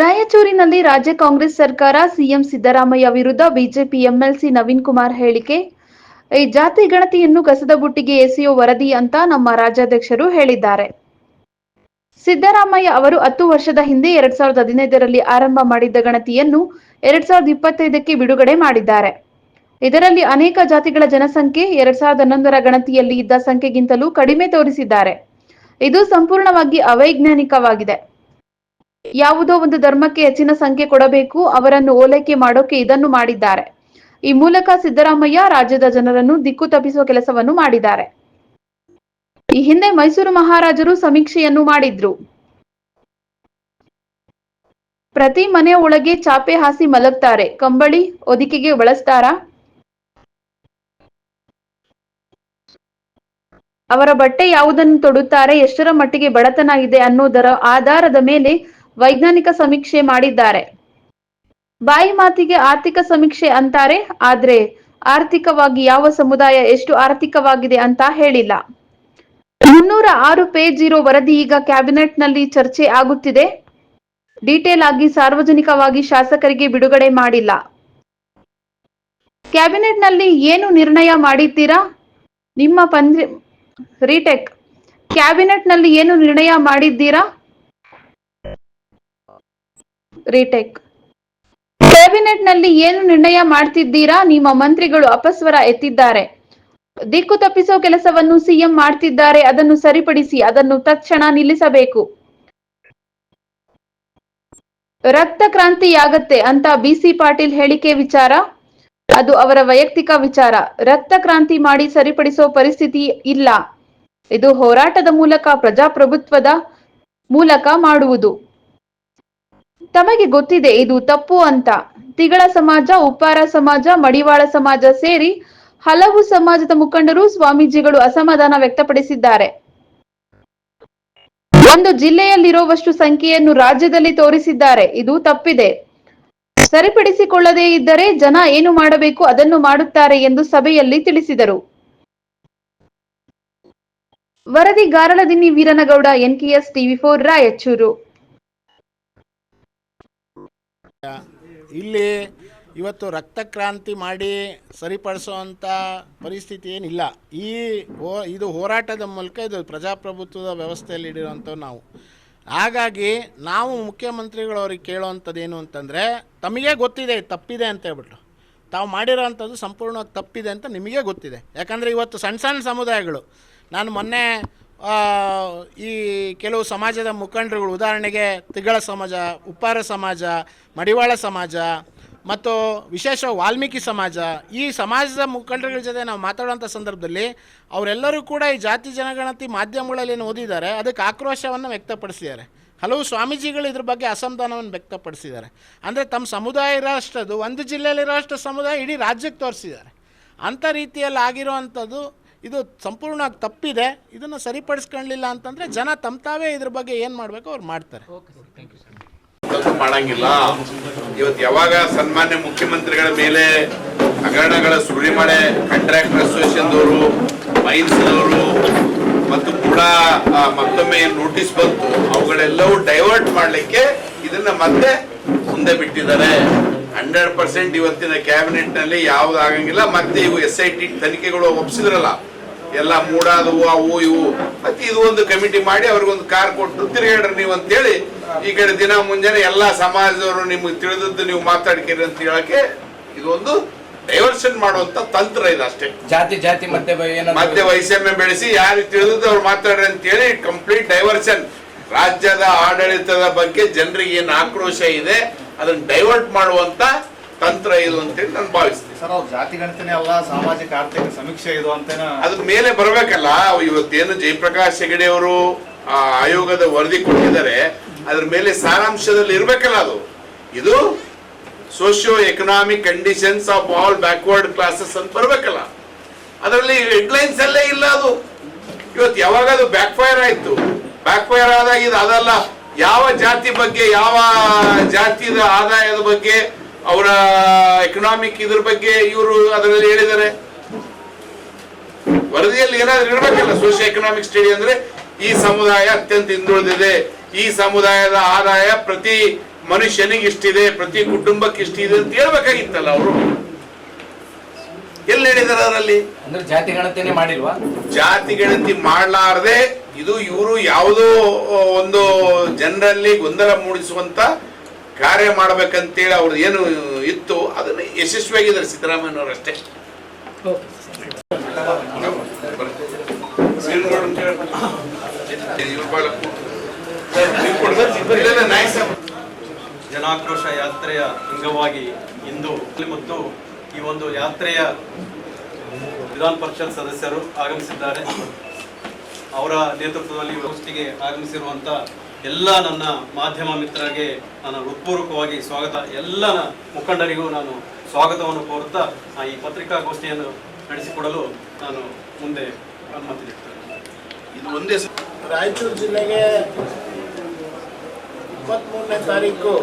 ರಾಯಚೂರಿನಲ್ಲಿ ರಾಜ್ಯ ಕಾಂಗ್ರೆಸ್ ಸರ್ಕಾರ, ಸಿಎಂ ಸಿದ್ದರಾಮಯ್ಯ ವಿರುದ್ಧ ಬಿಜೆಪಿ ಎಂಎಲ್ಸಿ ನವೀನ್ ಕುಮಾರ್ ಹೇಳಿಕೆ. ಈ ಜಾತಿ ಗಣತಿಯನ್ನು ಕಸದ ಬುಟ್ಟಿಗೆ ಎಸೆಯೋ ವರದಿ ಅಂತ ನಮ್ಮ ರಾಜ್ಯಾಧ್ಯಕ್ಷರು ಹೇಳಿದ್ದಾರೆ. ಸಿದ್ದರಾಮಯ್ಯ ಅವರು ಹತ್ತು ವರ್ಷದ ಹಿಂದೆ ಎರಡ್ ಸಾವಿರದ ಹದಿನೈದರಲ್ಲಿ ಆರಂಭ ಮಾಡಿದ್ದ ಗಣತಿಯನ್ನು ಎರಡ್ ಸಾವಿರದ ಇಪ್ಪತ್ತೈದಕ್ಕೆ ಬಿಡುಗಡೆ ಮಾಡಿದ್ದಾರೆ. ಇದರಲ್ಲಿ ಅನೇಕ ಜಾತಿಗಳ ಜನಸಂಖ್ಯೆ ಎರಡ್ ಸಾವಿರದ ಹನ್ನೊಂದರ ಗಣತಿಯಲ್ಲಿ ಇದ್ದ ಸಂಖ್ಯೆಗಿಂತಲೂ ಕಡಿಮೆ ತೋರಿಸಿದ್ದಾರೆ. ಇದು ಸಂಪೂರ್ಣವಾಗಿ ಅವೈಜ್ಞಾನಿಕವಾಗಿದೆ. ಯಾವುದೋ ಒಂದು ಧರ್ಮಕ್ಕೆ ಹೆಚ್ಚಿನ ಸಂಖ್ಯೆ ಕೊಡಬೇಕು, ಅವರನ್ನು ಓಲೈಕೆ ಮಾಡೋಕೆ ಇದನ್ನು ಮಾಡಿದ್ದಾರೆ. ಈ ಮೂಲಕ ಸಿದ್ದರಾಮಯ್ಯ ರಾಜ್ಯದ ಜನರನ್ನು ದಿಕ್ಕು ತಪ್ಪಿಸುವ ಕೆಲಸವನ್ನು ಮಾಡಿದ್ದಾರೆ. ಈ ಹಿಂದೆ ಮೈಸೂರು ಮಹಾರಾಜರು ಸಮೀಕ್ಷೆಯನ್ನು ಮಾಡಿದ್ರು. ಪ್ರತಿ ಮನೆಯ ಒಳಗೆ ಚಾಪೆ ಹಾಸಿ ಮಲಗ್ತಾರೆ. ಕಂಬಳಿ ಒದಿಕೆಗೆ ಬಳಸ್ತಾರ ಅವರ ಬಟ್ಟೆ ಯಾವುದನ್ನು ತೊಡುತ್ತಾರೆ, ಎಷ್ಟರ ಮಟ್ಟಿಗೆ ಬಡತನ ಇದೆ ಅನ್ನೋದರ ಆಧಾರದ ಮೇಲೆ ವೈಜ್ಞಾನಿಕ ಸಮೀಕ್ಷೆ ಮಾಡಿದ್ದಾರೆ. ಬಾಯಿ ಮಾತಿಗೆ ಆರ್ಥಿಕ ಸಮೀಕ್ಷೆ ಅಂತಾರೆ, ಆದ್ರೆ ಆರ್ಥಿಕವಾಗಿ ಯಾವ ಸಮುದಾಯ ಎಷ್ಟು ಆರ್ಥಿಕವಾಗಿದೆ ಅಂತ ಹೇಳಿಲ್ಲ. ಮುನ್ನೂರ ಆರು ಪೇಜ್ ಇರೋ ವರದಿ ಈಗ ಕ್ಯಾಬಿನೆಟ್ನಲ್ಲಿ ಚರ್ಚೆ ಆಗುತ್ತಿದೆ. ಡೀಟೇಲ್ ಆಗಿ ಸಾರ್ವಜನಿಕವಾಗಿ ಶಾಸಕರಿಗೆ ಬಿಡುಗಡೆ ಮಾಡಿಲ್ಲ. ಕ್ಯಾಬಿನೆಟ್ನಲ್ಲಿ ಏನು ನಿರ್ಣಯ ಮಾಡಿದ್ದೀರಾ? ನಿಮ್ಮ ಪಂದ್ರಿ ರೀಟೆಕ್ ಕ್ಯಾಬಿನೆಟ್ನಲ್ಲಿ ಏನು ನಿರ್ಣಯ ಮಾಡಿದ್ದೀರಾ? ರೀಟೆಕ್. ಕ್ಯಾಬಿನೆಟ್ನಲ್ಲಿ ಏನು ನಿರ್ಣಯ ಮಾಡ್ತಿದ್ದೀರಾ? ನಿಮ್ಮ ಮಂತ್ರಿಗಳು ಅಪಸ್ವರ ಎತ್ತಿದ್ದಾರೆ. ದಿಕ್ಕು ತಪ್ಪಿಸೋ ಕೆಲಸವನ್ನು ಸಿಎಂ ಮಾಡ್ತಿದ್ದಾರೆ. ಅದನ್ನು ಸರಿಪಡಿಸಿ, ಅದನ್ನು ತಕ್ಷಣ ನಿಲ್ಲಿಸಬೇಕು. ರಕ್ತ ಕ್ರಾಂತಿಯಾಗತ್ತೆ ಅಂತ ಬಿಸಿ ಪಾಟೀಲ್ ಹೇಳಿಕೆ ವಿಚಾರ? ಅದು ಅವರ ವೈಯಕ್ತಿಕ ವಿಚಾರ. ರಕ್ತ ಕ್ರಾಂತಿ ಮಾಡಿ ಸರಿಪಡಿಸೋ ಪರಿಸ್ಥಿತಿ ಇಲ್ಲ. ಇದು ಹೋರಾಟದ ಮೂಲಕ, ಪ್ರಜಾಪ್ರಭುತ್ವದ ಮೂಲಕ ಮಾಡುವುದು. ತಮಗೆ ಗೊತ್ತಿದೆ, ಇದು ತಪ್ಪು ಅಂತ. ತಿಗಳ ಸಮಾಜ, ಉಪ್ಪಾರ ಸಮಾಜ, ಮಡಿವಾಳ ಸಮಾಜ ಸೇರಿ ಹಲವು ಸಮಾಜದ ಮುಖಂಡರು ಸ್ವಾಮೀಜಿಗಳು ಅಸಮಾಧಾನ ವ್ಯಕ್ತಪಡಿಸಿದ್ದಾರೆ. ಒಂದು ಜಿಲ್ಲೆಯಲ್ಲಿರುವಷ್ಟು ಸಂಖ್ಯೆಯನ್ನು ರಾಜ್ಯದಲ್ಲಿ ತೋರಿಸಿದ್ದಾರೆ. ಇದು ತಪ್ಪಿದೆ. ಸರಿಪಡಿಸಿಕೊಳ್ಳದೇ ಇದ್ದರೆ ಜನ ಏನು ಮಾಡಬೇಕು, ಅದನ್ನು ಮಾಡುತ್ತಾರೆ ಎಂದು ಸಭೆಯಲ್ಲಿ ತಿಳಿಸಿದರು. ವರದಿ ಗಾರಳದಿನ್ನಿ Veeranagouda NKS TV four, Raichur. ಇಲ್ಲಿ ಇವತ್ತು ರಕ್ತ ಕ್ರಾಂತಿ ಮಾಡಿ ಸರಿಪಡಿಸುವಂಥ ಪರಿಸ್ಥಿತಿ ಏನಿಲ್ಲ. ಈ ಹೋ, ಇದು ಹೋರಾಟದ ಮೂಲಕ ಇದು ಪ್ರಜಾಪ್ರಭುತ್ವದ ವ್ಯವಸ್ಥೆಯಲ್ಲಿ ಇಡಿರುವಂಥವ್ರು ನಾವು. ಹಾಗಾಗಿ ನಾವು ಮುಖ್ಯಮಂತ್ರಿಗಳವ್ರಿಗೆ ಕೇಳುವಂಥದ್ದು ಏನು ಅಂತಂದರೆ, ತಮಗೆ ಗೊತ್ತಿದೆ, ತಪ್ಪಿದೆ ಅಂತ ಹೇಳ್ಬಿಟ್ಟು ತಾವು ಮಾಡಿರೋವಂಥದ್ದು ಸಂಪೂರ್ಣವಾಗಿ ತಪ್ಪಿದೆ ಅಂತ ನಿಮಗೆ ಗೊತ್ತಿದೆ. ಯಾಕಂದರೆ ಇವತ್ತು ಸಣ್ಣ ಸಣ್ಣ ಸಮುದಾಯಗಳು, ನಾನು ಮೊನ್ನೆ ಈ ಕೆಲವು ಸಮಾಜದ ಮುಖಂಡರುಗಳು, ಉದಾಹರಣೆಗೆ ತಿಗಳ ಸಮಾಜ, ಉಪ್ಪಾರ ಸಮಾಜ, ಮಡಿವಾಳ ಸಮಾಜ ಮತ್ತು ವಿಶೇಷ ವಾಲ್ಮೀಕಿ ಸಮಾಜ, ಈ ಸಮಾಜದ ಮುಖಂಡರುಗಳ ಜೊತೆ ನಾವು ಮಾತಾಡುವಂಥ ಸಂದರ್ಭದಲ್ಲಿ ಅವರೆಲ್ಲರೂ ಕೂಡ ಈ ಜಾತಿ ಜನಗಣತಿ ಮಾಧ್ಯಮಗಳಲ್ಲಿ ಏನು ಓದಿದ್ದಾರೆ. ಅದಕ್ಕೆ ಆಕ್ರೋಶವನ್ನು ವ್ಯಕ್ತಪಡಿಸಿದ್ದಾರೆ. ಹಲವು ಸ್ವಾಮೀಜಿಗಳು ಇದ್ರ ಬಗ್ಗೆ ಅಸಮಾಧಾನವನ್ನು ವ್ಯಕ್ತಪಡಿಸಿದ್ದಾರೆ. ಅಂದರೆ ತಮ್ಮ ಸಮುದಾಯ ಇರೋಷ್ಟದು ಒಂದು ಜಿಲ್ಲೆಯಲ್ಲಿರೋ ಅಷ್ಟು ಸಮುದಾಯ ಇಡೀ ರಾಜ್ಯಕ್ಕೆ ತೋರಿಸಿದ್ದಾರೆ. ಅಂಥ ರೀತಿಯಲ್ಲಿ ಆಗಿರುವಂಥದ್ದು ಇದು ಸಂಪೂರ್ಣವಾಗಿ ತಪ್ಪಿದೆ ಇದನ್ನು ಸರಿಪಡಿಸ್ಕೊಳ್ಳಿಲ್ಲ ಅಂತಂದರೆ ಜನ ತಮ್ಮ ತಾವೇ ಇದ್ರ ಬಗ್ಗೆ ಏನು ಮಾಡಬೇಕು ಅವ್ರು ಮಾಡ್ತಾರೆ. ಮಾಡಂಗಿಲ್ಲ. ಇವತ್ತು ಯಾವಾಗ ಸನ್ಮಾನ್ಯ ಮುಖ್ಯಮಂತ್ರಿಗಳ ಮೇಲೆ ಹಗರಣಗಳ ಅಸೋಸಿಯೇಷನ್ ಕಾಂಟ್ರಾಕ್ಟರ್ ಮೈನ್ಸ್ ಅವರು ಮತ್ತು ಕೂಡ ಮತ್ತೊಮ್ಮೆ ಏನ್ ನೋಟಿಸ್ ಬಂತು ಅವುಗಳೆಲ್ಲವೂ ಡೈವರ್ಟ್ ಮಾಡ್ಲಿಕ್ಕೆ ಇದನ್ನ ಮತ್ತೆ ಮುಂದೆ ಬಿಟ್ಟಿದ್ದಾರೆ. ಹಂಡ್ರೆಡ್ ಪರ್ಸೆಂಟ್ ಇವತ್ತಿನ ಕ್ಯಾಬಿನೆಟ್ನಲ್ಲಿ ಯಾವ್ದಾಗಂಗಿಲ್ಲ ಮತ್ತೆ ಇವು ಎಸ್ ಐ ಟಿ ತನಿಖೆಗಳು ಒಪ್ಪಿಸಿದ್ರಲ್ಲ ಎಲ್ಲ ಮೂಡಾದವು ಅವು ಇವು. ಮತ್ತೆ ಇದು ಒಂದು ಕಮಿಟಿ ಮಾಡಿ ಅವ್ರಿಗೊಂದು ಕಾರ್ ಕೊಟ್ಟು ತಿರುಗಾಡ್ರಿ ನೀವು ಅಂತೇಳಿ ಈ ಕಡೆ ದಿನ ಮುಂಜಾನೆ ಎಲ್ಲಾ ಸಮಾಜದವರು ನಿಮ್ಗೆ ತಿಳಿದದ್ದು ನೀವು ಮಾತಾಡ್ಕಿರಿ ಅಂತ ಹೇಳಕ್ಕೆ ಇದೊಂದು ಡೈವರ್ಷನ್ ಮಾಡುವಂತ ತಂತ್ರ ಇದೆ ಅಷ್ಟೇ. ಜಾತಿ ಜಾತಿ ಮತ್ತೆ ಮತ್ತೆ ವೈಷಮ್ಯ ಬೆಳೆಸಿ ಯಾರಿಗೆ ತಿಳಿದದ್ದು ಅವ್ರು ಮಾತಾಡ್ರಿ ಅಂತೇಳಿ ಕಂಪ್ಲೀಟ್ ಡೈವರ್ಷನ್ ರಾಜ್ಯದ ಆಡಳಿತದ ಬಗ್ಗೆ ಜನರಿಗೆ ಏನು ಆಕ್ರೋಶ ಇದೆ ಅದನ್ನ ಡೈವರ್ಟ್ ಮಾಡುವಂತ ತಂತ್ರ ಇದು ಅಂತೇಳಿ ನಾನು ಭಾವಿಸ್ತೀನಿ. ಸರ್ ಅವ್ರು ಜಾತಿ ಗಣತಿನೇ ಅಲ್ಲ ಸಾಮಾಜಿಕ ಆರ್ಥಿಕ ಸಮೀಕ್ಷೆ ಇದು ಅಂತೇನ? ಅದ್ರ ಮೇಲೆ ಬರಬೇಕಲ್ಲ ಇವತ್ತೇನು ಜಯಪ್ರಕಾಶ್ ಹೆಗಡೆ ಅವರು ಆ ಆಯೋಗದ ವರದಿ ಕೊಟ್ಟಿದ್ದಾರೆ ಅದ್ರ ಮೇಲೆ ಸಾರಾಂಶದಲ್ಲಿ ಇರ್ಬೇಕಲ್ಲ ಅದು. ಇದು socio economic conditions of all backward classes ಅಂತ ಬರ್ಬೇಕಲ್ಲ. ಅದರಲ್ಲಿ ಹೆಡ್ಲೈನ್ಸ್ ಅಲ್ಲೇ ಇಲ್ಲ ಅದು. ಇವತ್ತು ಯಾವಾಗ ಅದು ಬ್ಯಾಕ್ ಫೈರ್ ಆಯ್ತು? ಬ್ಯಾಕ್ ಫೈರ್ ಆದಾಗ ಇದು ಅದಲ್ಲ ಯಾವ ಜಾತಿ ಬಗ್ಗೆ ಯಾವ ಜಾತಿದ ಆದಾಯದ ಬಗ್ಗೆ ಅವರ ಎಕನಾಮಿಕ್ ಇದ್ರ ಬಗ್ಗೆ ಇವರು ಅದರಲ್ಲಿ ಹೇಳಿದ್ದಾರೆ. ವರದಿಯಲ್ಲಿ ಏನಾದ್ರೂ ಇರಬೇಕಲ್ಲ ಸೋಷಿಯೋ ಎಕನಾಮಿಕ್ ಸ್ಟಡಿ ಅಂದ್ರೆ ಈ ಸಮುದಾಯ ಅತ್ಯಂತ ಹಿಂದುಳಿದಿದೆ. ಈ ಸಮುದಾಯದ ಆದಾಯ ಪ್ರತಿ ಮನುಷ್ಯನಿಗೆ ಇಷ್ಟಿದೆ ಪ್ರತಿ ಕುಟುಂಬಕ್ಕೆ ಇಷ್ಟಿದೆ ಅಂತ ಹೇಳ್ಬೇಕಾಗಿತ್ತಲ್ಲ ಅವರು. ಎಲ್ಲಿ ಹೇಳಿದಾರೆ ಅದರಲ್ಲಿ ಅಂದ್ರೆ ಜಾತಿ ಗಣತಿನೇ ಮಾಡಿಲ್ವಾ? ಜಾತಿ ಗಣತಿ ಮಾಡಲಾರದೆ ಇದು ಇವರು ಯಾವುದೋ ಒಂದು ಜನರಲ್ಲಿ ಗೊಂದಲ ಮೂಡಿಸುವಂತ ಕಾರ್ಯ ಮಾಡ್ಬೇಕಂತೇಳಿ ಅವ್ರದ್ದು ಏನು ಇತ್ತು, ಅದನ್ನ ಯಶಸ್ವಿಯಾಗಿದ್ದಾರೆ ಸಿದ್ದರಾಮಯ್ಯನವರಷ್ಟೇ ಜನಾಕ್ರೋಶ ಯಾತ್ರೆಯ ಅಂಗವಾಗಿ ಇಂದು ಮತ್ತು ಈ ಒಂದು ಯಾತ್ರೆಯ ವಿಧಾನ ಪರಿಷತ್ ಸದಸ್ಯರು ಆಗಮಿಸಿದ್ದಾರೆ. ಅವರ ನೇತೃತ್ವದಲ್ಲಿ ಗೋಷ್ಠಿಗೆ ಆಗಮಿಸಿರುವಂತ ಎಲ್ಲ ನನ್ನ ಮಾಧ್ಯಮ ಮಿತ್ರರಿಗೆ ನಾನು ಹೃತ್ಪೂರ್ವಕವಾಗಿ ಸ್ವಾಗತ. ಎಲ್ಲ ಮುಖಂಡರಿಗೂ ನಾನು ಸ್ವಾಗತವನ್ನು ಕೋರುತ್ತಾ ಈ ಪತ್ರಿಕಾಗೋಷ್ಠಿಯನ್ನು ನಡೆಸಿಕೊಡಲು ನಾನು ಮುಂದೆ ಅನುಮತಿ ಇದು ಒಂದೇ ರಾಯಚೂರು ಜಿಲ್ಲೆಗೆ ಇಪ್ಪತ್ತ್ಮೂರನೇ ತಾರೀಕು.